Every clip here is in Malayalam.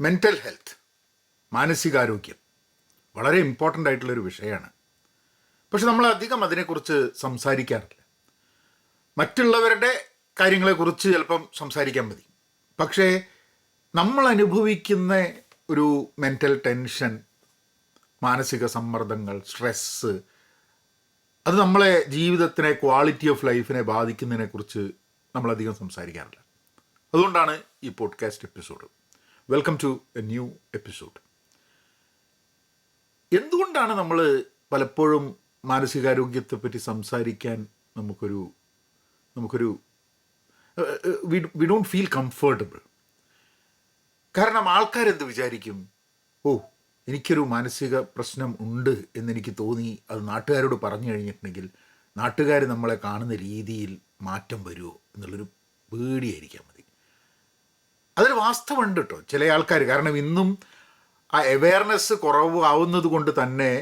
മെന്റൽ ഹെൽത്ത് മാനസികാരോഗ്യം വളരെ ഇമ്പോർട്ടന്റ് ആയിട്ടുള്ളൊരു വിഷയമാണ്. പക്ഷെ നമ്മൾ അധികം അതിനെക്കുറിച്ച് സംസാരിക്കാറില്ല. മറ്റുള്ളവരുടെ കാര്യങ്ങളെക്കുറിച്ച് ചിലപ്പം സംസാരിക്കാൻ മതി. പക്ഷേ നമ്മൾ അനുഭവിക്കുന്ന ഒരു മെന്റൽ ടെൻഷൻ മാനസിക സമ്മർദ്ദങ്ങൾ സ്ട്രെസ്സ് അത് നമ്മളെ ജീവിതത്തിനെ ക്വാളിറ്റി ഓഫ് ലൈഫിനെ ബാധിക്കുന്നതിനെക്കുറിച്ച് നമ്മളധികം സംസാരിക്കാറില്ല. അതുകൊണ്ടാണ് ഈ podcast episode welcome to a new episode എന്തുകൊണ്ടാണ് നമ്മൾ പലപ്പോഴും മാനസികാരോഗ്യത്തെപ്പറ്റി സംസാരിക്കാൻ നമുക്കൊരു നമുക്കൊരു വി ഡോണ്ട് ഫീൽ കംഫർട്ടബിൾ കാരണം ആൾക്കാരെന്ത് വിചാരിക്കും? ഓ എനിക്കൊരു മാനസിക പ്രശ്നം ഉണ്ട് എന്നെനിക്ക് തോന്നി അത് നാട്ടുകാരോട് പറഞ്ഞു കഴിഞ്ഞിട്ടുണ്ടെങ്കിൽ നാട്ടുകാർ നമ്മളെ കാണുന്ന രീതിയിൽ മാറ്റം വരുമോ എന്നുള്ളൊരു പേടിയായിരിക്കാൻ അതിൽ വാസ്തവമുണ്ട് കേട്ടോ ചില ആൾക്കാർ കാരണം ഇന്നും ആ അവെയർനെസ് കുറവ് ആവുന്നത് കൊണ്ട് തന്നെ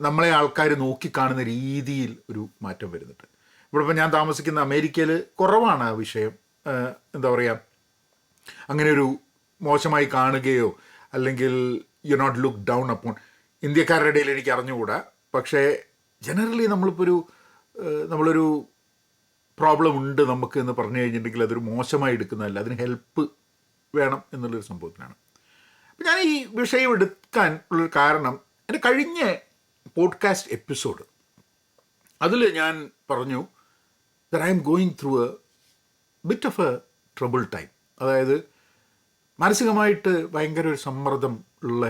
നമ്മളെ ആൾക്കാർ നോക്കിക്കാണുന്ന രീതിയിൽ ഒരു മാറ്റം വരുന്നുണ്ട്. ഇവിടെ ഇപ്പം ഞാൻ താമസിക്കുന്ന അമേരിക്കയിൽ കുറവാണ് ആ വിഷയം. എന്താ പറയുക അങ്ങനെ ഒരു മോശമായി കാണുകയോ അല്ലെങ്കിൽ you not look down upon ഇന്ത്യക്കാരുടെ ഇടയിൽ എനിക്ക് അറിഞ്ഞുകൂടാ. പക്ഷേ ജനറലി നമ്മളിപ്പോൾ ഒരു നമ്മളൊരു പ്രോബ്ലം ഉണ്ട് നമുക്ക് എന്ന് പറഞ്ഞു കഴിഞ്ഞിട്ടുണ്ടെങ്കിൽ അതൊരു മോശമായി എടുക്കുന്നതല്ല. അതിന് ഹെൽപ്പ് വേണം എന്നുള്ളൊരു സംഭവത്തിനാണ് അപ്പം ഞാൻ ഈ വിഷയം എടുക്കാൻ ഉള്ളൊരു കാരണം എന്റെ കഴിഞ്ഞ പോഡ്കാസ്റ്റ് എപ്പിസോഡ് അതിൽ ഞാൻ പറഞ്ഞു there I'm going through a bit of a trouble time അതായത് മാനസികമായിട്ട് ഭയങ്കര ഒരു സമ്മർദ്ദം ഉള്ള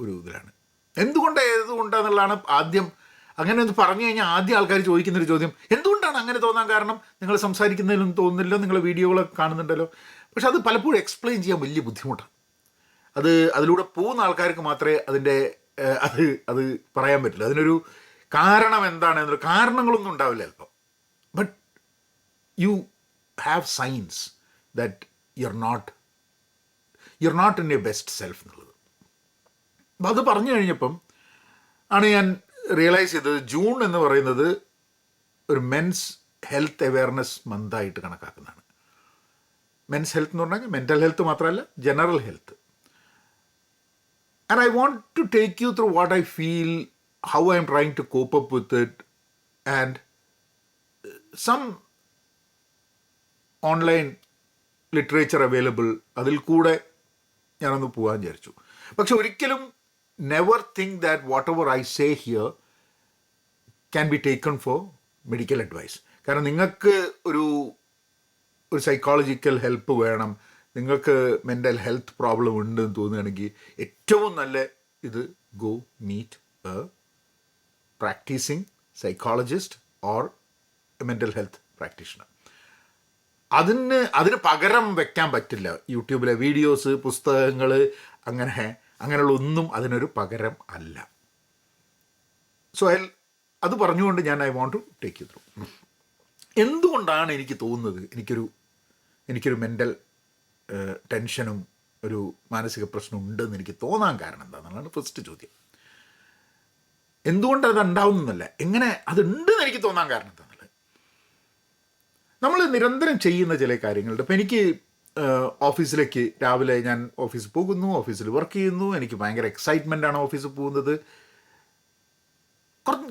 ഒരു ഇതിലാണ്. എന്തുകൊണ്ട് ഏതുകൊണ്ടാന്നുള്ളതാണ് ആദ്യം അങ്ങനെ ഒന്ന് പറഞ്ഞു കഴിഞ്ഞാൽ ആദ്യം ആൾക്കാർ ചോദിക്കുന്നൊരു ചോദ്യം എന്തുകൊണ്ടാണ് അങ്ങനെ തോന്നാൻ കാരണം? നിങ്ങൾ സംസാരിക്കുന്നതിലും തോന്നുന്നില്ല നിങ്ങൾ വീഡിയോകളൊക്കെ കാണുന്നുണ്ടല്ലോ. പക്ഷെ അത് പലപ്പോഴും എക്സ്പ്ലെയിൻ ചെയ്യാൻ വലിയ ബുദ്ധിമുട്ടാണ് അത് അതിലൂടെ പോകുന്ന ആൾക്കാർക്ക് മാത്രമേ അതിന്റെ അത് അത് പറയാൻ പറ്റില്ല. അതിനൊരു കാരണം എന്താണ് എന്നൊരു കാരണങ്ങളൊന്നും ഉണ്ടാവില്ല ചിലപ്പോൾ but you have signs that you are not you are not in a best self എന്നുള്ളത്. അപ്പം അത് പറഞ്ഞു കഴിഞ്ഞപ്പം ആണ് ഞാൻ റിയലൈസ് ചെയ്തത് ജൂൺ എന്ന് പറയുന്നത് ഒരു മെൻസ് ഹെൽത്ത് അവെയർനെസ് മന്ത് ആയിട്ട് കണക്കാക്കുന്നതാണ്. മെൻസ് ഹെൽത്ത് എന്ന് പറഞ്ഞാൽ മെന്റൽ ഹെൽത്ത് മാത്രമല്ല general health and I want to take you through what I feel how I'm trying to cope up with it and some online literature available അതിൽ കൂടെ ഞാനൊന്ന് പോകാൻ വിചാരിച്ചു. പക്ഷെ ഒരിക്കലും never think that whatever I say here can be taken for medical advice കാരണം നിങ്ങൾക്ക് ഒരു ഒരു സൈക്കോളജിക്കൽ ഹെൽപ്പ് വേണം. നിങ്ങൾക്ക് മെന്റൽ ഹെൽത്ത് പ്രോബ്ലം ഉണ്ടെന്ന് തോന്നുകയാണെങ്കിൽ ഏറ്റവും നല്ല ഇത് go meet a practising psychologist or mental health practitioner അതിന് അതിന് പകരം വെക്കാൻ പറ്റില്ല. യൂട്യൂബിലെ വീഡിയോസ് പുസ്തകങ്ങൾ അങ്ങനെ അങ്ങനെയുള്ള ഒന്നും അതിനൊരു പകരം അല്ല. സോ ഐ അത് പറഞ്ഞുകൊണ്ട് ഞാൻ I want to take you through എന്തുകൊണ്ടാണ് എനിക്ക് തോന്നുന്നത്? എനിക്കൊരു എനിക്കൊരു മെന്റൽ ടെൻഷനും ഒരു മാനസിക പ്രശ്നം ഉണ്ടെന്ന് എനിക്ക് തോന്നാൻ കാരണം എന്താണെന്നുള്ളതാണ് ഫസ്റ്റ് ചോദ്യം. എന്തുകൊണ്ട് അത് ഉണ്ടാവുന്നല്ല എങ്ങനെ അതുണ്ടെന്ന് എനിക്ക് തോന്നാൻ കാരണം എന്താണെന്നുള്ളത് നമ്മൾ നിരന്തരം ചെയ്യുന്ന ചില കാര്യങ്ങളുണ്ട് അപ്പോൾ എനിക്ക് ഓഫീസിലേക്ക് രാവിലെ ഞാൻ ഓഫീസിൽ പോകുന്നു ഓഫീസിൽ വർക്ക് ചെയ്യുന്നു എനിക്ക് ഭയങ്കര എക്സൈറ്റ്മെന്റ് ആണ് ഓഫീസിൽ പോകുന്നത്.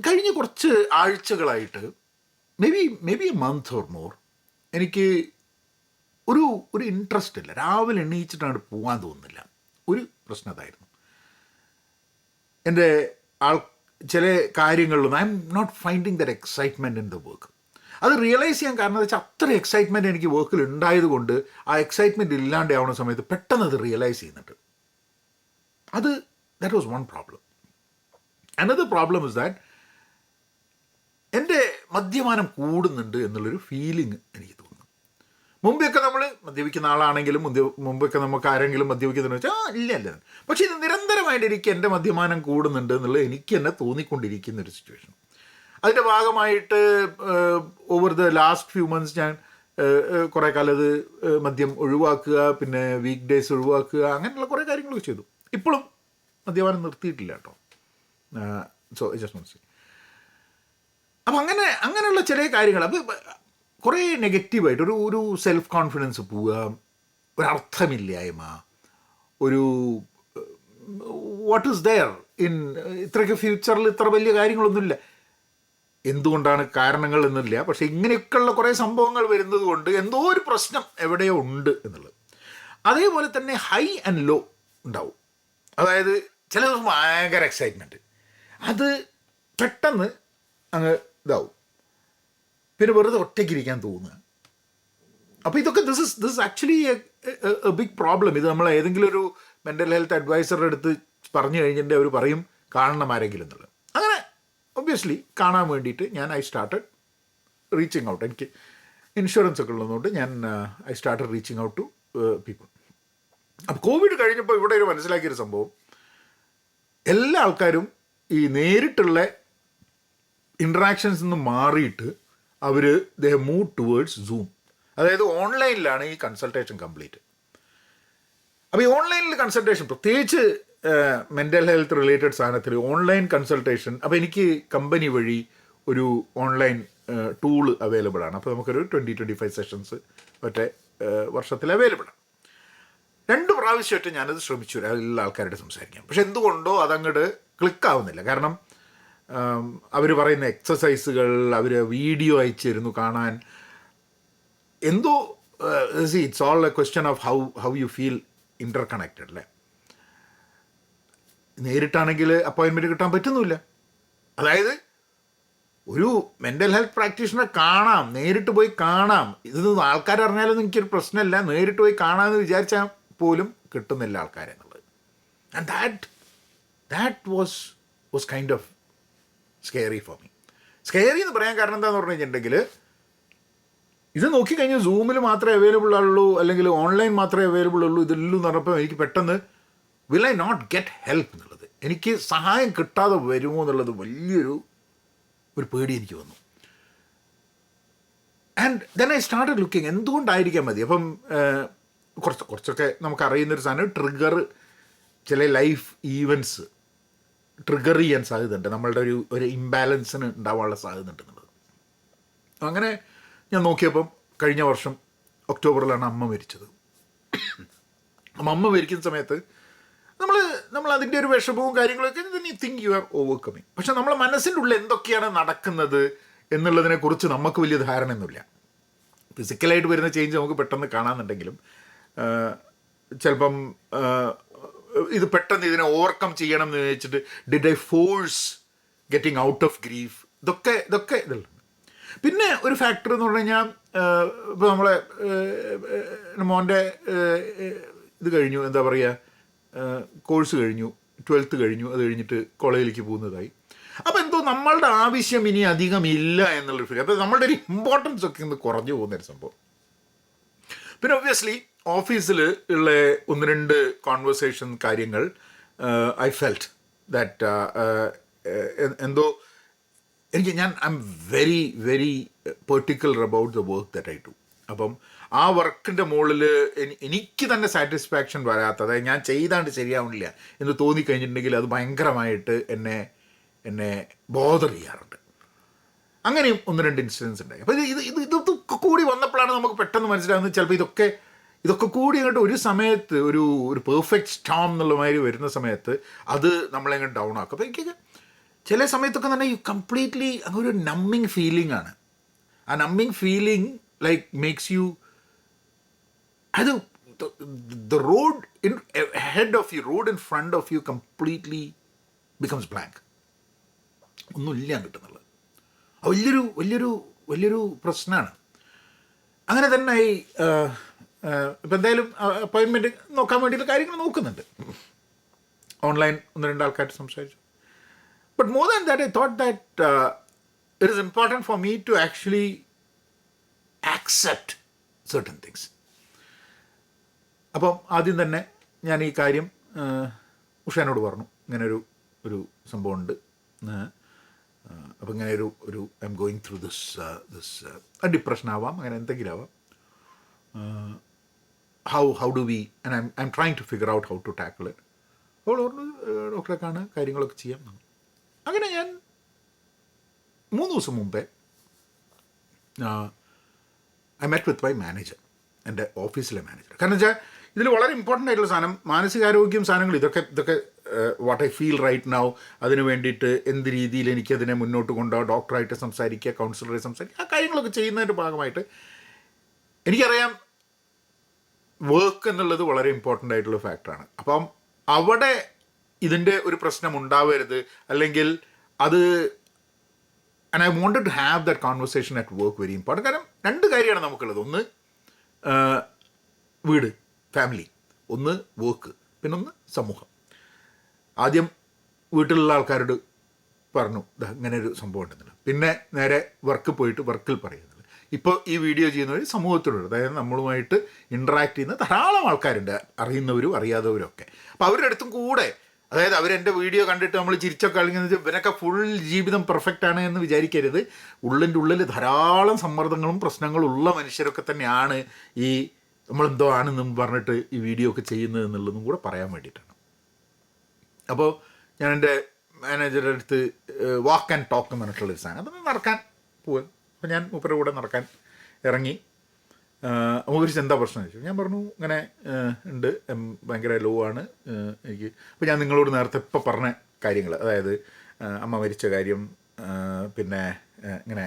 കഴിഞ്ഞ കുറച്ച് ആഴ്ചകളായിട്ട് maybe maybe a month or more എനിക്ക് ഒരു ഒരു ഇൻട്രസ്റ്റ് ഇല്ല. രാവിലെ എണീച്ചിട്ടാണ് പോകാൻ തോന്നുന്നില്ല. ഒരു പ്രശ്നം അതായിരുന്നു. എന്റെ ആൾ ചില കാര്യങ്ങളിലൊന്നും I'm not finding that excitement in the work അത് റിയലൈസ് ചെയ്യാൻ കാരണം എന്ന് വെച്ചാൽ അത്ര എക്സൈറ്റ്മെന്റ് എനിക്ക് വർക്കിൽ ഉണ്ടായതുകൊണ്ട് ആ എക്സൈറ്റ്മെന്റ് ഇല്ലാണ്ട് ആവുന്ന സമയത്ത് പെട്ടെന്ന് അത് റിയലൈസ് ചെയ്യുന്നുണ്ട്. അത് that was one problem another problem is that എന്റെ മദ്യപാനം കൂടുന്നുണ്ട് എന്നുള്ളൊരു ഫീലിംഗ് എനിക്ക് തോന്നുന്നു. മുമ്പൊക്കെ നമ്മൾ മദ്യപിക്കുന്ന ആളാണെങ്കിലും മുന്തി മുമ്പൊക്കെ നമുക്ക് ആരെങ്കിലും മദ്യപിക്കുന്നതെന്ന് വെച്ചാൽ ആ ഇല്ല ഇല്ല. പക്ഷേ ഇത് നിരന്തരമായിട്ട് എനിക്ക് എന്റെ മദ്യപാനം കൂടുന്നുണ്ട് എന്നുള്ളത് എനിക്ക് തന്നെ തോന്നിക്കൊണ്ടിരിക്കുന്ന ഒരു സിറ്റുവേഷൻ അതിന്റെ ഭാഗമായിട്ട് over the last few months ഞാൻ കുറേ കാലം അത് മദ്യം ഒഴിവാക്കുക പിന്നെ വീക്ക് ഡേയ്സ് ഒഴിവാക്കുക അങ്ങനെയുള്ള കുറേ കാര്യങ്ങളൊക്കെ ചെയ്തു. ഇപ്പോഴും മദ്യപാനം നിർത്തിയിട്ടില്ല കേട്ടോ. സോ ജസ്റ്റ് മനസ്സിലായി അപ്പം അങ്ങനെ അങ്ങനെയുള്ള ചില കാര്യങ്ങൾ. അപ്പം കുറേ നെഗറ്റീവായിട്ട് ഒരു ഒരു സെൽഫ് കോൺഫിഡൻസ് പോവുക ഒരർത്ഥമില്ലായ്മ ഒരു വാട്ട് ഈസ് ദയർ ഇൻ ഇത്രയ്ക്ക് ഫ്യൂച്ചറിൽ ഇത്ര വലിയ കാര്യങ്ങളൊന്നുമില്ല. എന്തുകൊണ്ടാണ് കാരണങ്ങൾ എന്നില്ല. പക്ഷേ ഇങ്ങനെയൊക്കെയുള്ള കുറേ സംഭവങ്ങൾ വരുന്നത് കൊണ്ട് എന്തോ ഒരു പ്രശ്നം എവിടെയോ ഉണ്ട് എന്നുള്ളത്. അതേപോലെ തന്നെ ഹൈ ആൻഡ് ലോ ഉണ്ടാവും. അതായത് ചില ദിവസം ഭയങ്കര എക്സൈറ്റ്മെന്റ് അത് പെട്ടെന്ന് അങ്ങ് ഇതാവും. പിന്നെ വെറുതെ ഒറ്റയ്ക്കിരിക്കാൻ തോന്നുക. അപ്പോൾ ഇതൊക്കെ this is this actually a big problem ഇത് നമ്മൾ ഏതെങ്കിലും ഒരു മെന്റൽ ഹെൽത്ത് അഡ്വൈസറുടെ അടുത്ത് പറഞ്ഞു കഴിഞ്ഞിട്ട് അവർ പറയും കാണണം ആരെങ്കിലും എന്നുള്ളത്. അങ്ങനെ ഒബ്വിയസ്ലി കാണാൻ വേണ്ടിയിട്ട് ഞാൻ ഐ സ്റ്റാർട്ടഡ് റീച്ചിങ് ഔട്ട് എനിക്ക് ഇൻഷുറൻസ് ഒക്കെ ഉള്ളതുകൊണ്ട് ഞാൻ I started reaching out to people അപ്പോൾ കോവിഡ് കഴിഞ്ഞപ്പോൾ ഇവിടെ ഒരു മനസ്സിലാക്കിയൊരു സംഭവം. എല്ലാ ആൾക്കാരും ഈ നേരിട്ടുള്ള ഇൻട്രാക്ഷൻസ് നിന്ന് മാറിയിട്ട് അവർ ദ മൂവ് ടുവേഡ്സ് സൂം അതായത് ഓൺലൈനിലാണ് ഈ കൺസൾട്ടേഷൻ കംപ്ലീറ്റ് അപ്പോൾ ഈ ഓൺലൈനിൽ കൺസൾട്ടേഷൻ പ്രത്യേകിച്ച് മെന്റൽ ഹെൽത്ത് റിലേറ്റഡ് സാധനത്തിൽ ഓൺലൈൻ കൺസൾട്ടേഷൻ അപ്പോൾ എനിക്ക് കമ്പനി വഴി ഒരു ഓൺലൈൻ ടൂൾ അവൈലബിൾ ആണ്. അപ്പോൾ നമുക്കൊരു ട്വന്റി ട്വന്റി ഫൈവ് സെഷൻസ് ഒറ്റ വർഷത്തിൽ അവൈലബിൾ ആണ്. രണ്ട് പ്രാവശ്യമായിട്ട് ഞാനത് ശ്രമിച്ചു. എല്ലാ ആൾക്കാരോട് സംസാരിക്കാം. പക്ഷെ എന്തുകൊണ്ടോ അതങ്ങോട്ട് ക്ലിക്കാവുന്നില്ല കാരണം അവർ പറയുന്ന എക്സസൈസുകൾ അവർ വീഡിയോ അയച്ചു തരുന്നു കാണാൻ. എന്തോ see it's all a question of how how you feel interconnected അല്ലേ? നേരിട്ടാണെങ്കിൽ അപ്പോയിൻമെന്റ് കിട്ടാൻ പറ്റുന്നില്ല അതായത് ഒരു മെന്റൽ ഹെൽത്ത് പ്രാക്ടീഷണറെ കാണാം നേരിട്ട് പോയി കാണാം. ഇതൊന്നും ആൾക്കാരറിഞ്ഞാലൊന്നും എനിക്കൊരു പ്രശ്നമില്ല. നേരിട്ട് പോയി കാണാമെന്ന് വിചാരിച്ചാൽ പോലും കിട്ടുന്നില്ല ആൾക്കാരെന്നുള്ളത്. And that that was was kind of scary for me scary എന്ന് പറയാൻ കാരണം എന്താണെന്ന് പറഞ്ഞു കഴിഞ്ഞിട്ടുണ്ടെങ്കിൽ ഇത് നോക്കിക്കഴിഞ്ഞാൽ സൂമിൽ മാത്രമേ അവൈലബിൾ ഉള്ളൂ അല്ലെങ്കിൽ ഓൺലൈൻ മാത്രമേ അവൈലബിൾ ഉള്ളൂ ഇതെല്ലാം എന്ന് പറഞ്ഞപ്പോൾ എനിക്ക് പെട്ടെന്ന് will I not get help എന്നുള്ളത്. എനിക്ക് സഹായം കിട്ടാതെ വരുമോ എന്നുള്ളത് വലിയൊരു ഒരു പേടി എനിക്ക് വന്നു. And then I start looking എന്തുകൊണ്ടായിരിക്കാൻ മതി? അപ്പം കുറച്ച് കുറച്ചൊക്കെ നമുക്ക് അറിയുന്നൊരു സാധനം ട്രിഗർ ചില ലൈഫ് ഈവൻസ് ട്രിഗർ ചെയ്യാൻ സാധ്യതയുണ്ട്. നമ്മളുടെ ഒരു ഒരു ഇംബാലൻസിന് ഉണ്ടാവാനുള്ള സാധ്യത ഉണ്ടെന്നുള്ളത് അങ്ങനെ ഞാൻ നോക്കിയപ്പം കഴിഞ്ഞ വർഷം ഒക്ടോബറിലാണ് അമ്മ മരിച്ചത്. അമ്മ മരിക്കുന്ന സമയത്ത് നമ്മൾ നമ്മൾ അതിന്റെ ഒരു വിഷമവും കാര്യങ്ങളൊക്കെ then think you are overcoming. പക്ഷെ നമ്മളെ മനസ്സിന്റെ ഉള്ളിൽ എന്തൊക്കെയാണ് നടക്കുന്നത് എന്നുള്ളതിനെക്കുറിച്ച് നമുക്ക് വലിയ ധാരണയൊന്നുമില്ല. ഫിസിക്കലായിട്ട് വരുന്ന ചേഞ്ച് നമുക്ക് പെട്ടെന്ന് കാണാമെന്നുണ്ടെങ്കിലും ചിലപ്പം ഇത് പെട്ടെന്ന് ഇതിനെ ഓവർകം ചെയ്യണം എന്ന് വെച്ചിട്ട് did I force getting out of grief ഇതൊക്കെ ഇതൊക്കെ ഇതുള്ള പിന്നെ ഒരു ഫാക്ടർ എന്ന് പറഞ്ഞു കഴിഞ്ഞാൽ ഇപ്പോൾ നമ്മളെ മോന്റെ ഇത് കഴിഞ്ഞു എന്താ പറയുക കോഴ്സ് കഴിഞ്ഞു ട്വൽത്ത് കഴിഞ്ഞു അത് കഴിഞ്ഞിട്ട് കോളേജിലേക്ക് പോകുന്നതായി. അപ്പോൾ എന്തോ നമ്മളുടെ ആവശ്യം ഇനി അധികം ഇല്ല എന്നുള്ളൊരു ഫീൽ അപ്പോൾ നമ്മളുടെ ഒരു ഇമ്പോർട്ടൻസ് ഒക്കെ ഇന്ന് കുറഞ്ഞു പോകുന്നൊരു സംഭവം. പിന്നെ ഒബ്വിയസ്ലി ഓഫീസിൽ ഉള്ള ഒന്ന് രണ്ട് കോൺവെർസേഷൻ കാര്യങ്ങൾ ഐ ഫെൽറ്റ് ദാറ്റ് എന്തോ എനിക്ക് ഞാൻ I'm very very particular about the work that I to അപ്പം ആ വർക്കിന്റെ മുകളിൽ എനിക്ക് തന്നെ സാറ്റിസ്ഫാക്ഷൻ വരാത്ത അതായത് ഞാൻ ചെയ്താണ്ട് ശരിയാവുന്നില്ല എന്ന് തോന്നിക്കഴിഞ്ഞിട്ടുണ്ടെങ്കിൽ അത് ഭയങ്കരമായിട്ട് എന്നെ എന്നെ ബോധർ ചെയ്യാറുണ്ട്. അങ്ങനെയും ഒന്ന് രണ്ട് ഇൻസിഡൻസ് ഉണ്ടായി. അപ്പോൾ ഇത് ഇത് ഇത് കൂടി വന്നപ്പോഴാണ് നമുക്ക് പെട്ടെന്ന് മനസ്സിലാകുന്നത് ചിലപ്പോൾ ഇതൊക്കെ ഇതൊക്കെ കൂടി അങ്ങോട്ട് ഒരു സമയത്ത് ഒരു ഒരു പെർഫെക്റ്റ് സ്റ്റോം എന്നുള്ള മാതിരി വരുന്ന സമയത്ത് അത് നമ്മളെ അങ്ങോട്ട് ഡൗൺ ആക്കും. അപ്പോൾ എനിക്ക് ചില സമയത്തൊക്കെ തന്നെ ഈ കംപ്ലീറ്റ്ലി ഒരു നമ്മിങ് ഫീലിംഗ് ആണ്. ആ നമ്മിങ് ഫീലിംഗ് ലൈക്ക് മേക്സ് യു അത് the road in head of you road in front of you completely becomes blank ഒന്നുമില്ല കിട്ടുന്നുള്ളത് വലിയൊരു വലിയൊരു വലിയൊരു പ്രശ്നമാണ് അങ്ങനെ തന്നെ ഈ ഇപ്പം എന്തായാലും അപ്പോയിൻമെന്റ് നോക്കാൻ വേണ്ടിയിട്ട് കാര്യങ്ങൾ നോക്കുന്നുണ്ട്. ഓൺലൈൻ ഒന്ന് രണ്ട് ആൾക്കാർ സംസാരിച്ചു. But more than that I thought that it is important for me to actually accept certain things അപ്പം ആദ്യം തന്നെ ഞാൻ ഈ കാര്യം ഉഷേനോട് പറഞ്ഞു. ഇങ്ങനൊരു ഒരു ഒരു സംഭവമുണ്ട് അപ്പം ഇങ്ങനെ ഒരു ഒരു I'm going through this this depression ആവാം അങ്ങനെ എന്തെങ്കിലും ആവാം. How how do we and I'm I'm trying to figure out how to tackle it അപ്പോൾ ഡോക്ടറെ കാണുക കാര്യങ്ങളൊക്കെ ചെയ്യാം അങ്ങനെ ഞാൻ മൂന്ന് ദിവസം മുമ്പേ I met with my manager എന്റെ ഓഫീസിലെ മാനേജർ കാരണം വെച്ചാൽ ഇതിൽ വളരെ ഇമ്പോർട്ടന്റ് ആയിട്ടുള്ള സാധനം മാനസികാരോഗ്യം സാധനങ്ങൾ ഇതൊക്കെ ഇതൊക്കെ what I feel right now അതിന് വേണ്ടിയിട്ട് എന്ത് രീതിയിൽ എനിക്കതിനെ മുന്നോട്ട് കൊണ്ടുപോകാം ഡോക്ടറായിട്ട് സംസാരിക്കുക കൗൺസിലറെ സംസാരിക്കുക ആ കാര്യങ്ങളൊക്കെ ചെയ്യുന്നതിന്റെ ഭാഗമായിട്ട് എനിക്കറിയാം വർക്ക് എന്നുള്ളത് വളരെ ഇമ്പോർട്ടന്റ് ആയിട്ടുള്ള ഫാക്ടറാണ് അപ്പം അവിടെ ഇതിന്റെ ഒരു പ്രശ്നം ഉണ്ടാവരുത്. അല്ലെങ്കിൽ അത് and I wanted to have that conversation at work very important കാരണം രണ്ട് കാര്യമാണ് നമുക്കുള്ളത്. ഒന്ന് വീട് ഫാമിലി ഒന്ന് വർക്ക് പിന്നെ ഒന്ന് സമൂഹം. ആദ്യം വീട്ടിലുള്ള ആൾക്കാരോട് പറഞ്ഞു "ദാ ഇങ്ങനെ ഒരു സംഭവം ഉണ്ടെന്നുള്ളത്. പിന്നെ നേരെ വർക്ക് പോയിട്ട് വർക്കിൽ പറയുന്നത് ഇപ്പോൾ ഈ വീഡിയോ ചെയ്യുന്നവർ സമൂഹത്തിലുണ്ട്. അതായത് നമ്മളുമായിട്ട് ഇൻട്രാക്ട് ചെയ്യുന്ന ധാരാളം ആൾക്കാരുണ്ട്. അറിയുന്നവരും അറിയാത്തവരും ഒക്കെ. അപ്പോൾ അവരുടെ അടുത്തും കൂടെ അതായത് അവരെന്റെ വീഡിയോ കണ്ടിട്ട് നമ്മൾ ചിരിച്ചൊക്കെ കളിക്കുന്നത് ഇവരൊക്കെ ഫുൾ ജീവിതം പെർഫെക്റ്റ് ആണ് എന്ന് വിചാരിക്കരുത്. ഉള്ളിന്റെ ഉള്ളിൽ ധാരാളം സമ്മർദ്ദങ്ങളും പ്രശ്നങ്ങളും ഉള്ള മനുഷ്യരൊക്കെ തന്നെയാണ് ഈ നമ്മളെന്തോ ആണെന്നും പറഞ്ഞിട്ട് ഈ വീഡിയോ ഒക്കെ ചെയ്യുന്നത് എന്നുള്ളതും കൂടെ പറയാൻ വേണ്ടിയിട്ടാണ്. അപ്പോൾ ഞാൻ എന്റെ മാനേജറുടെ അടുത്ത് വാക്ക് ആൻഡ് ടോക്ക് എന്ന് പറഞ്ഞിട്ടുള്ളൊരു സാധനം. അതൊന്ന് നടക്കാൻ പോവാൻ അപ്പോൾ ഞാൻ മൂപ്പരുടെ കൂടെ നടക്കാൻ ഇറങ്ങി. മൂപ്പരിച്ച് എന്താ പ്രശ്നം ചോദിച്ചു. ഞാൻ പറഞ്ഞു ഇങ്ങനെ ഉണ്ട്. ഭയങ്കര ലോ ആണ്. എനിക്ക് അപ്പോൾ ഞാൻ നിങ്ങളോട് നേരത്തെ ഇപ്പോൾ പറഞ്ഞ കാര്യങ്ങൾ അതായത് അമ്മ മരിച്ച കാര്യം പിന്നെ ഇങ്ങനെ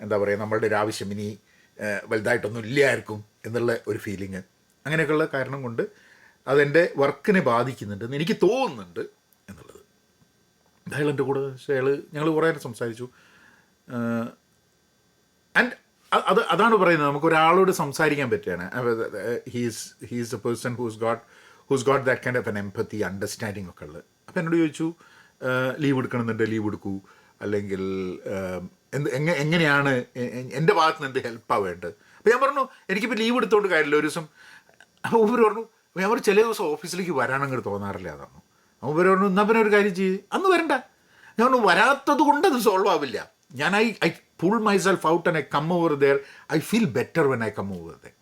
എന്താ പറയുക നമ്മളുടെ ഒരു ആവശ്യം ഇനി വലുതായിട്ടൊന്നും ഇല്ല ആർക്കും എന്നുള്ള ഒരു ഫീലിങ് അങ്ങനെയൊക്കെയുള്ള കാരണം കൊണ്ട് അതെന്റെ വർക്കിനെ ബാധിക്കുന്നുണ്ട് എന്ന് എനിക്ക് തോന്നുന്നുണ്ട് എന്നുള്ളത്. അയാൾ എന്റെ കൂടെ അയാൾ ഞങ്ങൾ കുറേ നേരം സംസാരിച്ചു. ആൻഡ് അത് അതാണ് പറയുന്നത്. നമുക്ക് ഒരാളോട് സംസാരിക്കാൻ പറ്റുകയാണ്. He's he's a person who's got who's got that kind of an empathy understanding ഒക്കെ ഉള്ളത്. അപ്പോൾ എന്നോട് ചോദിച്ചു ലീവ് എടുക്കണമെന്നുണ്ട്? ലീവ് എടുക്കൂ. അല്ലെങ്കിൽ എന്ത് എങ്ങനെ എങ്ങനെയാണ് എന്റെ ഭാഗത്ത് നിന്ന് എന്ത് ഹെൽപ്പാണ് വേണ്ടത്? അപ്പോൾ ഞാൻ പറഞ്ഞു എനിക്കിപ്പോൾ ലീവ് എടുത്തുകൊണ്ട് കാര്യമില്ല. ഒരു ദിവസം അപ്പോൾ ഊബർ പറഞ്ഞു ഞാൻ പറഞ്ഞു ചില ദിവസം ഓഫീസിലേക്ക് വരാനങ്ങോട്ട് തോന്നാറില്ല? അതാണ് അപ്പോൾ ഇവർ പറഞ്ഞു എന്നാൽ പിന്നെ ഒരു കാര്യം ചെയ്യ്. അന്ന് വരണ്ട. ഞാൻ പറഞ്ഞു വരാത്തത് കൊണ്ട് അത് സോൾവ് ആവില്ല. ഞാൻ I I pull myself out and I come over there I feel better when I come over there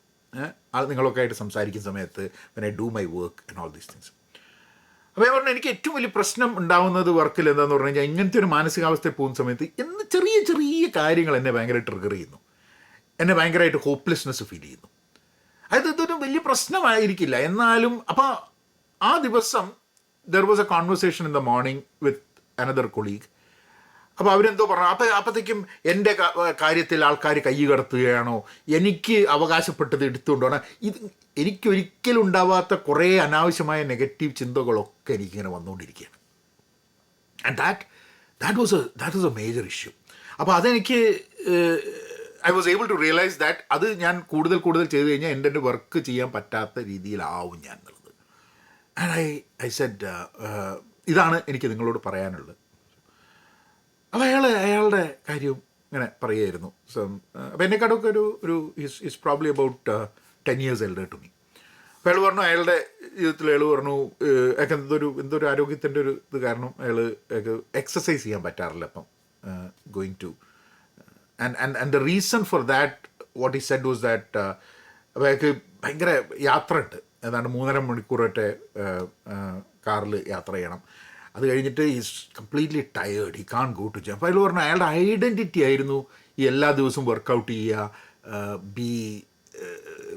അത് നിങ്ങളൊക്കെ ആയിട്ട് സംസാരിക്കുന്ന സമയത്ത് when I do my work and all these things അപ്പോൾ ഞാൻ പറഞ്ഞു എനിക്ക് ഏറ്റവും വലിയ പ്രശ്നം ഉണ്ടാവുന്നത് വർക്കിൽ എന്താന്ന് പറഞ്ഞു കഴിഞ്ഞാൽ ഇങ്ങനത്തെ ഒരു മാനസികാവസ്ഥയിൽ പോകുന്ന സമയത്ത് എന്ന് ചെറിയ ചെറിയ കാര്യങ്ങൾ എന്നെ ഭയങ്കര ട്രിഗർ ചെയ്യുന്നു. എന്നെ ഭയങ്കരമായിട്ട് ഹോപ്പ്ലെസ്നെസ് ഫീൽ ചെയ്യുന്നു. അതായത് ഇതൊരു വലിയ പ്രശ്നമായിരിക്കില്ല. എന്നാലും അപ്പോൾ ആ ദിവസം there was a conversation in the morning with another colleague അപ്പോൾ അവരെന്തോ പറഞ്ഞു. അപ്പം അപ്പോഴത്തേക്കും എന്റെ കാര്യത്തിൽ ആൾക്കാർ കൈ കടത്തുകയാണോ? എനിക്ക് അവകാശപ്പെട്ടത് എടുത്തുകൊണ്ടാണ് ഇത് എനിക്കൊരിക്കലും ഉണ്ടാവാത്ത കുറേ അനാവശ്യമായ നെഗറ്റീവ് ചിന്തകളൊക്കെ എനിക്കിങ്ങനെ വന്നുകൊണ്ടിരിക്കുകയാണ്. And that that was a that was a major issue അപ്പോൾ അതെനിക്ക് I was able to realise that അത് ഞാൻ കൂടുതൽ കൂടുതൽ ചെയ്ത് കഴിഞ്ഞാൽ എന്റെ എന്റെ വർക്ക് ചെയ്യാൻ പറ്റാത്ത രീതിയിലാവും ഞാൻ എന്നുള്ളത്. ആൻഡ് ഐ ഐ സെഡ് ഇതാണ് എനിക്ക് നിങ്ങളോട് പറയാനുള്ളത്. അപ്പോൾ അയാൾ അയാളുടെ കാര്യവും ഇങ്ങനെ പറയുമായിരുന്നു സോ അപ്പോൾ എന്നെക്കാടൊക്കെ ഒരു ഒരു is is probably about ten years elder to me അപ്പോൾ അയാൾ പറഞ്ഞു അയാളുടെ ജീവിതത്തിൽ അയാൾ പറഞ്ഞു അയാൾക്ക് എന്തൊരു എന്തൊരു ആരോഗ്യത്തിന്റെ ഒരു ഇത് കാരണം അയാൾ എക്സസൈസ് ചെയ്യാൻ പറ്റാറില്ല അപ്പം going to and and and the reason for that what he said was that അപ്പോൾ അയാൾക്ക് ഭയങ്കര യാത്ര ഉണ്ട്. ഏതാണ്ട് മൂന്നര മണിക്കൂറൊക്കെ കാറിൽ യാത്ര ചെയ്യണം. അത് കഴിഞ്ഞിട്ട് he's completely tired he can't go to gym അപ്പോൾ അതിൽ പറഞ്ഞു അയാളുടെ ഐഡന്റിറ്റി ആയിരുന്നു ഈ എല്ലാ ദിവസവും വർക്കൗട്ട് ചെയ്യുക be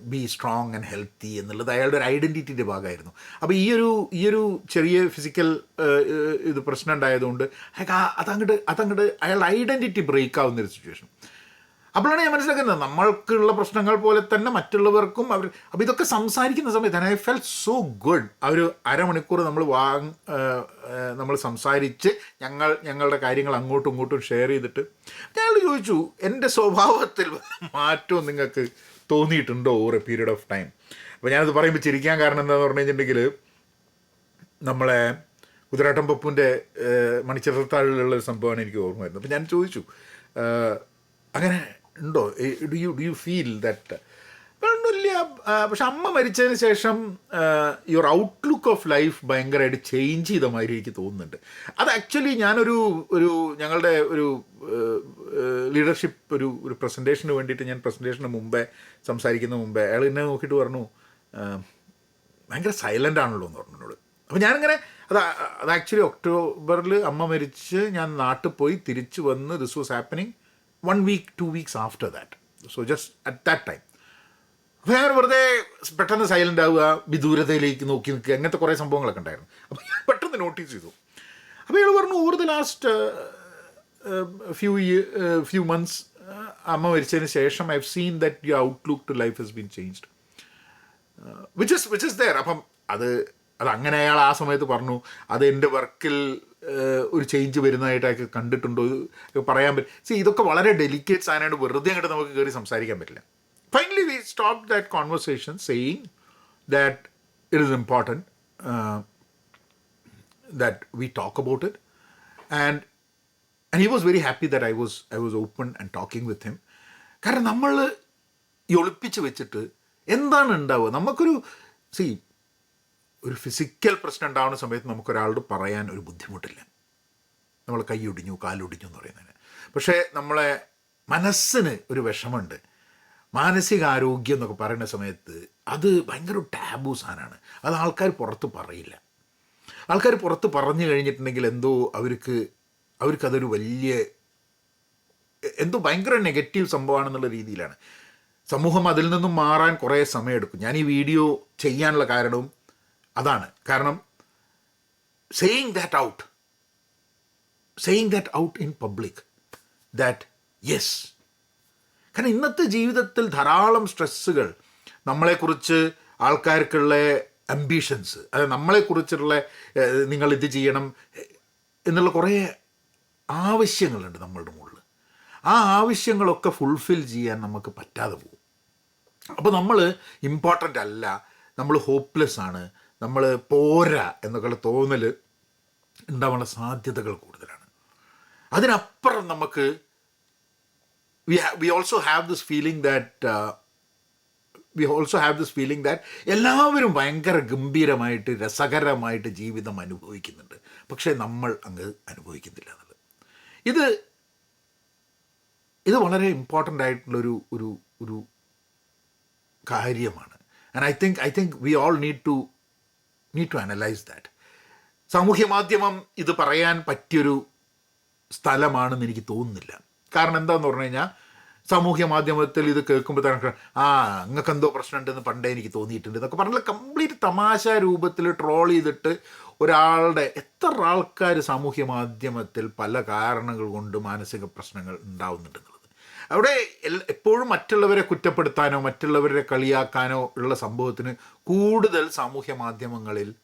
be strong and healthy എന്നുള്ളത് അയാളുടെ ഒരു ഐഡന്റിറ്റിന്റെ ഭാഗമായിരുന്നു. അപ്പോൾ ഈ ഒരു ഈ ഒരു ചെറിയ ഫിസിക്കൽ ഇത് പ്രശ്നം ഉണ്ടായതുകൊണ്ട് അയാൾക്ക് അതങ്ങോട്ട് അതങ്ങോട്ട് അയാളുടെ ഐഡന്റിറ്റി ബ്രേക്ക് ആവുന്നൊരു സിറ്റുവേഷൻ അപ്പോഴാണ് ഞാൻ മനസ്സിലാക്കുന്നത് നമ്മൾക്കുള്ള പ്രശ്നങ്ങൾ പോലെ തന്നെ മറ്റുള്ളവർക്കും അവർ അപ്പോൾ ഇതൊക്കെ സംസാരിക്കുന്ന സമയത്ത് ഐ ഫെൽ സോ ഗുഡ് ആ ഒരു അരമണിക്കൂർ നമ്മൾ വാങ് നമ്മൾ സംസാരിച്ച് ഞങ്ങൾ ഞങ്ങളുടെ കാര്യങ്ങൾ അങ്ങോട്ടും ഇങ്ങോട്ടും ഷെയർ ചെയ്തിട്ട് ഞങ്ങൾ ചോദിച്ചു എന്റെ സ്വഭാവത്തിൽ മാറ്റം നിങ്ങൾക്ക് തോന്നിയിട്ടുണ്ടോ over a period of time അപ്പോൾ ഞാനത് പറയുമ്പോൾ ചിരിക്കാൻ കാരണം എന്താണെന്ന് പറഞ്ഞു കഴിഞ്ഞിട്ടുണ്ടെങ്കിൽ നമ്മളെ കുതിരാട്ടം പപ്പുവിന്റെ മണിച്ചിത്രത്താഴിലുള്ള ഒരു സംഭവമാണ് എനിക്ക് ഓർമ്മ വരുന്നത്. അപ്പം ഞാൻ ചോദിച്ചു അങ്ങനെ ഉണ്ടോ? Do you do you feel that ഒന്നുമില്ല. പക്ഷെ അമ്മ മരിച്ചതിന് ശേഷം യുവർ ഔട്ട്ലുക്ക് ഓഫ് ലൈഫ് ഭയങ്കരമായിട്ട് ചേഞ്ച് ചെയ്ത മാതിരി എനിക്ക് തോന്നുന്നുണ്ട്. അത് ആക്ച്വലി ഞാനൊരു ഒരു ഞങ്ങളുടെ ഒരു ലീഡർഷിപ്പ് ഒരു ഒരു പ്രസന്റേഷന് വേണ്ടിയിട്ട് ഞാൻ പ്രസന്റേഷന് മുമ്പേ സംസാരിക്കുന്ന മുമ്പേ അയാൾ എന്നെ നോക്കിയിട്ട് പറഞ്ഞു ഭയങ്കര സൈലന്റ് ആണല്ലോ എന്ന് പറഞ്ഞു എന്നോട്. അപ്പോൾ ഞാനിങ്ങനെ അത് അത് ആക്ച്വലി ഒക്ടോബറിൽ അമ്മ മരിച്ച് ഞാൻ നാട്ടിൽ പോയി തിരിച്ചു വന്ന് this was happening one week two weeks after that so just at that time അപ്പോൾ ഞാൻ വെറുതെ പെട്ടെന്ന് സൈലന്റ് ആവുക വിദൂരതയിലേക്ക് നോക്കി നിൽക്കുക അങ്ങനത്തെ കുറേ സംഭവങ്ങളൊക്കെ ഉണ്ടായിരുന്നു. അപ്പോൾ ഞാൻ പെട്ടെന്ന് നോട്ടീസ് ചെയ്തു. അപ്പോൾ ഇയാൾ പറഞ്ഞു over the last few few months അമ്മ മരിച്ചതിന് ശേഷം I have seen that you outlook to life has been changed which is which is there അപ്പം അത് അത് അങ്ങനെ അയാൾ ആ സമയത്ത് പറഞ്ഞു അത് എന്റെ വർക്കിൽ ഒരു ചേഞ്ച് വരുന്നതായിട്ടൊക്കെ കണ്ടിട്ടുണ്ടോ? പറയാൻ പറ്റും സി ഇതൊക്കെ വളരെ ഡെലിക്കേറ്റ് ആയതുകൊണ്ട് വെറുതെ അങ്ങോട്ട് നമുക്ക് കയറി സംസാരിക്കാൻ പറ്റില്ല. Finally we stop that conversation saying that it is important that we talk about it and and he was very happy that I was I was open and talking with him കാരണം നമ്മൾ ഈ ഒളിപ്പിച്ച് വെച്ചിട്ട് എന്താണ് ഉണ്ടാവുക? നമുക്കൊരു സി ഒരു ഫിസിക്കൽ പ്രശ്നം ഉണ്ടാവുന്ന സമയത്ത് നമുക്കൊരാളോട് പറയാൻ ഒരു ബുദ്ധിമുട്ടില്ല. നമ്മൾ കൈ കൈയൊടിഞ്ഞു കാലൊടിഞ്ഞു എന്ന് പറയുന്നതിന്. പക്ഷേ നമ്മളെ മനസ്സിന് ഒരു വിഷമമുണ്ട്. മാനസികാരോഗ്യം എന്നൊക്കെ പറയുന്ന സമയത്ത് അത് ഭയങ്കര ടാബു സാധനമാണ്. അത് ആൾക്കാർ പുറത്ത് പറയില്ല. ആൾക്കാർ പുറത്ത് പറഞ്ഞു കഴിഞ്ഞിട്ടുണ്ടെങ്കിൽ എന്തോ അവർക്ക് അവർക്കതൊരു വലിയ എന്തോ ഭയങ്കര നെഗറ്റീവ് സംഭവമാണെന്നുള്ള രീതിയിലാണ്. സമൂഹം അതിൽ നിന്നും മാറാൻ കുറേ സമയമെടുക്കും. ഞാൻ ഈ വീഡിയോ ചെയ്യാനുള്ള കാരണവും അതാണ്. കാരണം saying that out saying that out in public that yes കാരണം ഇന്നത്തെ ജീവിതത്തിൽ ധാരാളം സ്ട്രെസ്സുകൾ നമ്മളെക്കുറിച്ച് ആൾക്കാർക്കുള്ള അംബീഷൻസ് അതായത് നമ്മളെക്കുറിച്ചുള്ള നിങ്ങൾ ഇത് ചെയ്യണം എന്നുള്ള കുറേ ആവശ്യങ്ങളുണ്ട് നമ്മളുടെ മുകളിൽ. ആ ആവശ്യങ്ങളൊക്കെ ഫുൾഫിൽ ചെയ്യാൻ നമുക്ക് പറ്റാതെ പോകും. അപ്പോൾ നമ്മൾ ഇമ്പോർട്ടന്റ് അല്ല നമ്മൾ ഹോപ്പ്ലെസ് ആണ് നമ്മൾ പോരാ എന്നൊക്കെയുള്ള തോന്നൽ ഉണ്ടാവാനുള്ള സാധ്യതകൾ കൂടുതലാണ്. അതിനപ്പുറം നമുക്ക് we we also have this feeling that we also have this feeling that എല്ലാവരും ഭയങ്കര ഗംഭീരമായിട്ട് രസകരമായിട്ട് ജീവിതം അനുഭവിക്കുന്നുണ്ട്. പക്ഷേ നമ്മൾ അങ്ങ് അനുഭവിക്കുന്നില്ല എന്നുള്ളത്. ഇത് ഇത് വളരെ ഇമ്പോർട്ടന്റ് ആയിട്ടുള്ളൊരു ഒരു ഒരു കാര്യമാണ്. And I think I think we all need to need to analyse that സാമൂഹ്യ മാധ്യമം ഇത് പറയാൻ പറ്റിയൊരു സ്ഥലമാണെന്ന് എനിക്ക് തോന്നുന്നില്ല. കാരണം എന്താണെന്ന് പറഞ്ഞു കഴിഞ്ഞാൽ സാമൂഹ്യ മാധ്യമത്തിൽ ഇത് കേൾക്കുമ്പോൾ തന്നെ ആ നിങ്ങൾക്ക് എന്തോ പ്രശ്നമുണ്ടെന്ന് പണ്ടേ എനിക്ക് തോന്നിയിട്ടുണ്ട് എന്നൊക്കെ പറഞ്ഞാൽ കംപ്ലീറ്റ് തമാശ രൂപത്തിൽ ട്രോൾ ചെയ്തിട്ട് ഒരാളുടെ എത്ര ആൾക്കാർ സാമൂഹ്യ മാധ്യമത്തിൽ പല കാരണങ്ങൾ കൊണ്ട് മാനസിക പ്രശ്നങ്ങൾ ഉണ്ടാവുന്നുണ്ടെന്നുള്ളത് അവിടെ എപ്പോഴും മറ്റുള്ളവരെ കുറ്റപ്പെടുത്താനോ മറ്റുള്ളവരെ കളിയാക്കാനോ ഉള്ള സംഭവത്തിന് കൂടുതൽ സാമൂഹ്യ മാധ്യമങ്ങളിൽ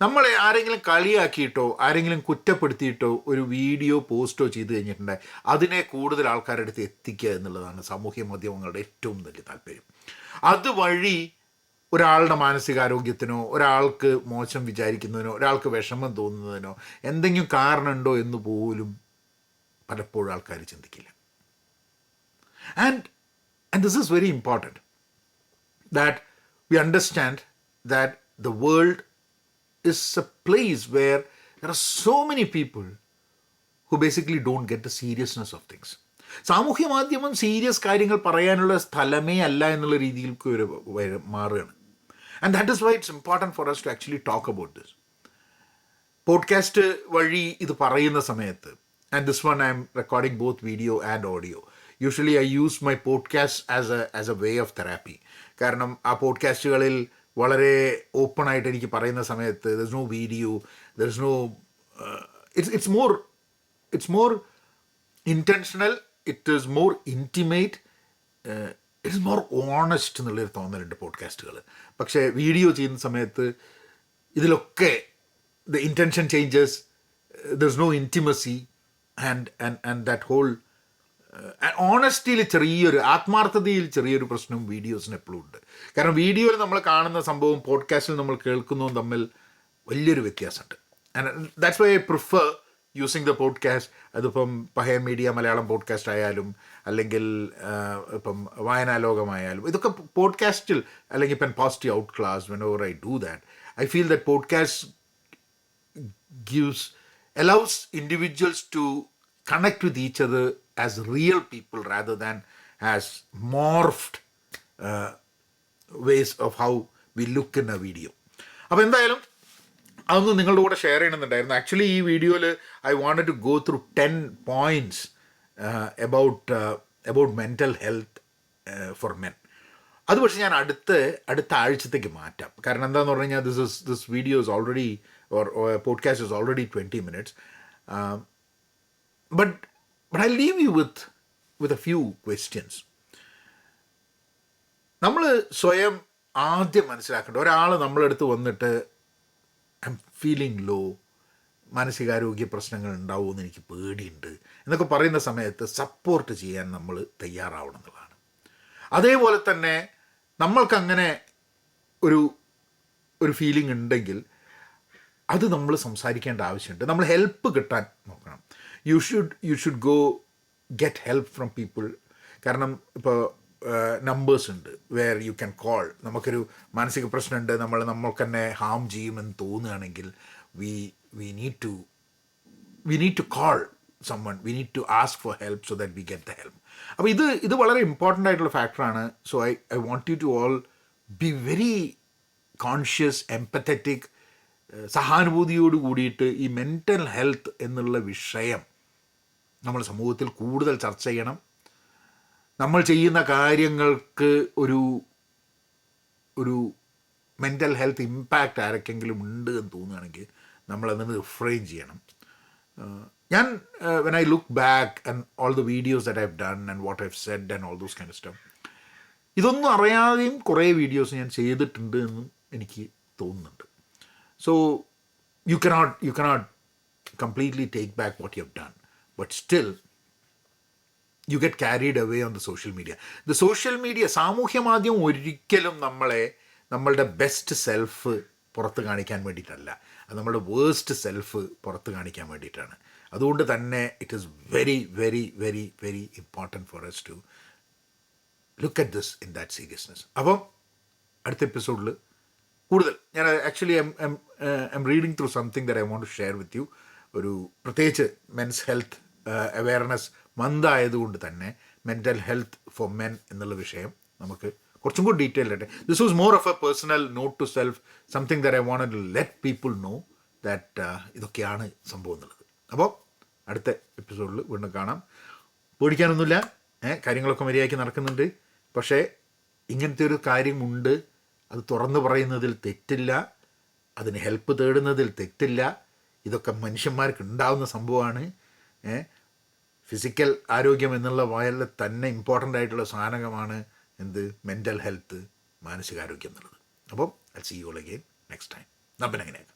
നമ്മളെ ആരെങ്കിലും കളിയാക്കിയിട്ടോ ആരെങ്കിലും കുറ്റപ്പെടുത്തിയിട്ടോ ഒരു വീഡിയോ പോസ്റ്റോ ചെയ്ത് കഴിഞ്ഞിട്ടുണ്ടെങ്കിൽ അതിനെ കൂടുതൽ ആൾക്കാരുടെ അടുത്ത് എത്തിക്കുക എന്നുള്ളതാണ് സാമൂഹ്യ മാധ്യമങ്ങളുടെ ഏറ്റവും വലിയ താല്പര്യം. അതുവഴി ഒരാളുടെ മാനസികാരോഗ്യത്തിനോ ഒരാൾക്ക് മോശം വിചാരിക്കുന്നതിനോ ഒരാൾക്ക് വിഷമം തോന്നുന്നതിനോ എന്തെങ്കിലും കാരണമുണ്ടോ എന്ന് പോലും പലപ്പോഴും ആൾക്കാർ ചിന്തിക്കില്ല. And and this is very important that we understand that the world is a place where there are so many people who basically don't get the seriousness of things. സാമൂഹ്യ മാധ്യമം സീരിയസ് കാര്യങ്ങൾ പറയാനുള്ള സ്ഥലമേ അല്ല എന്നുള്ള രീതിയിലേക്ക് ഒരു വര- മാറുകയാണ് and that is why it's important for us to actually talk about this podcast വഴി ഇത് പറയുന്ന സമയത്ത് and this one I'm recording both video and audio usually I use my podcast as a as a way of therapy കാരണം ആ പോഡ്കാസ്റ്റുകളിൽ വളരെ ഓപ്പണായിട്ട് എനിക്ക് പറയുന്ന സമയത്ത് there is no video there is no it's it's more it's more intentional it is more intimate it's more honest എന്നുള്ളൊരു തോന്നലുണ്ട് പോഡ്കാസ്റ്റുകൾ പക്ഷേ വീഡിയോ ചെയ്യുന്ന സമയത്ത് ഇതിലൊക്കെ the intention changes there is no intimacy and and and that whole ഓണസ്റ്റിയിൽ ചെറിയൊരു ആത്മാർത്ഥതയിൽ ചെറിയൊരു പ്രശ്നം വീഡിയോസിന് എപ്പോഴും ഉണ്ട്. കാരണം വീഡിയോയിൽ നമ്മൾ കാണുന്ന സംഭവം പോഡ്കാസ്റ്റിൽ നമ്മൾ കേൾക്കുന്നതും തമ്മിൽ വലിയൊരു വ്യത്യാസമുണ്ട്. That's why I prefer using the podcast അതിപ്പം പഹയൻ മീഡിയ മലയാളം പോഡ്കാസ്റ്റ് ആയാലും അല്ലെങ്കിൽ ഇപ്പം വായനാലോകമായാലും ഇതൊക്കെ പോഡ്കാസ്റ്റിൽ അല്ലെങ്കിൽ ഇപ്പം positive out class when over I do that I feel that podcast gives allows individuals to connect with each other as real people rather than as morphed uh, ways of how we look in a video. അപ്പോൾ എന്തായാലും അതൊന്ന് നിങ്ങളുടെ കൂടെ ഷെയർ ചെയ്യണമെന്നുണ്ടായിരുന്നു. ആക്ച്വലി ഈ വീഡിയോയിൽ I wanted to go through ten points about about mental health for men അത് പക്ഷേ ഞാൻ അടുത്ത അടുത്ത ആഴ്ചത്തേക്ക് മാറ്റാം. കാരണം എന്താന്ന് പറഞ്ഞു കഴിഞ്ഞാൽ this is this video is already or podcast is already twenty minutes but but I leave you with with a few questions നമ്മൾ സ്വയം ആദ്യം മനസ്സിലാക്കേണ്ട ഒരാൾ നമ്മളടുത്ത് വന്നിട്ട് ഐ എം ഫീലിംഗ് ലോ മാനസികാരോഗ്യ പ്രശ്നങ്ങൾ ഉണ്ടാവുമെന്ന് എനിക്ക് പേടിയുണ്ട്. എന്നൊക്കെ പറയുന്ന സമയത്ത് സപ്പോർട്ട് ചെയ്യാൻ നമ്മൾ തയ്യാറാവണം എന്നുള്ളതാണ്. അതേപോലെ തന്നെ നമ്മൾക്കങ്ങനെ ഒരു ഒരു ഫീലിംഗ് ഉണ്ടെങ്കിൽ അത് നമ്മൾ സംസാരിക്കേണ്ട ആവശ്യമുണ്ട്. നമ്മൾ ഹെൽപ്പ് കിട്ടാൻ നോക്കണം. You should you should go get help from people കാരണം ഇപ്പോൾ നമ്പേഴ്സ് ഉണ്ട് വേർ യു ക്യാൻ കോൾ നമുക്കൊരു മാനസിക പ്രശ്നമുണ്ട് നമ്മൾ നമ്മൾക്ക് തന്നെ ഹാം ചെയ്യുമെന്ന് തോന്നുകയാണെങ്കിൽ we we need to we need to call summon we need to ask for help so that we get the help അപ്പോൾ ഇത് ഇത് വളരെ ഇമ്പോർട്ടന്റ് ആയിട്ടുള്ള ഫാക്ടറാണ് so I I want you to all be very conscious empathetic സഹാനുഭൂതിയോട് കൂടിയിട്ട് ഈ മെന്റൽ ഹെൽത്ത് എന്നുള്ള വിഷയം നമ്മൾ സമൂഹത്തിൽ കൂടുതൽ ചർച്ച ചെയ്യണം. നമ്മൾ ചെയ്യുന്ന കാര്യങ്ങൾക്ക് ഒരു ഒരു മെന്റൽ ഹെൽത്ത് ഇമ്പാക്റ്റ് ആരൊക്കെങ്കിലും ഉണ്ട് എന്ന് തോന്നുകയാണെങ്കിൽ നമ്മളതിന് റിഫ്രെയിൻ ചെയ്യണം. ഞാൻ when I look back and all the videos that I've done and what I've said and all those kind stuff ഇതൊന്നും അറിയാതെയും കുറേ വീഡിയോസ് ഞാൻ ചെയ്തിട്ടുണ്ട് എന്നും എനിക്ക് തോന്നുന്നുണ്ട്. So you cannot you cannot completely take back what you have done but still you get carried away on the social media the social media സാമൂഹ്യ മാധ്യമം ഒരിക്കലും നമ്മളെ നമ്മളുടെ ബെസ്റ്റ് സെൽഫ് പുറത്ത് കാണിക്കാൻ വേണ്ടിയിട്ടല്ല. അത് നമ്മുടെ വേഴ്സ്റ്റ് സെൽഫ് പുറത്ത് കാണിക്കാൻ വേണ്ടിയിട്ടാണ്. അതുകൊണ്ട് തന്നെ it is very very very very important for us to look at this in that seriousness അപ്പം അടുത്ത എപ്പിസോഡിൽ കൂടുതൽ. ഞാൻ actually I'm um reading through something that I want to share with you ഒരു പ്രത്യേകിച്ച് മെൻസ് ഹെൽത്ത് അവയർനെസ് മന്ത് ആയതുകൊണ്ട് തന്നെ മെന്റൽ ഹെൽത്ത് ഫോർ മെൻ എന്നുള്ള വിഷയം നമുക്ക് കുറച്ചും കൂടി ഡീറ്റെയിൽ ആയിട്ട്. This was more of a personal note to self something that I want to let people know that ഇതൊക്കെയാണ് സംഭവം എന്നുള്ളത്. അപ്പോൾ അടുത്ത എപ്പിസോഡിൽ വീണ്ടും കാണാം. പേടിക്കാനൊന്നുമില്ല. കാര്യങ്ങളൊക്കെ മര്യാദയ്ക്ക് നടക്കുന്നുണ്ട്. പക്ഷേ ഇങ്ങനത്തെ ഒരു കാര്യമുണ്ട്. അത് തുറന്നു പറയുന്നതിൽ തെറ്റില്ല. അതിന് ഹെൽപ്പ് തേടുന്നതിൽ തെറ്റില്ല. ഇതൊക്കെ മനുഷ്യന്മാർക്ക് ഉണ്ടാവുന്ന സംഭവമാണ്. ഫിസിക്കൽ ആരോഗ്യം എന്നുള്ള വയലിൽ തന്നെ ഇമ്പോർട്ടന്റ് ആയിട്ടുള്ള സാധനമാണ് എന്ത്? മെന്റൽ ഹെൽത്ത് മാനസികാരോഗ്യം എന്നുള്ളത്. അപ്പം I see you again next time അപ്പം എങ്ങനെയാക്കാം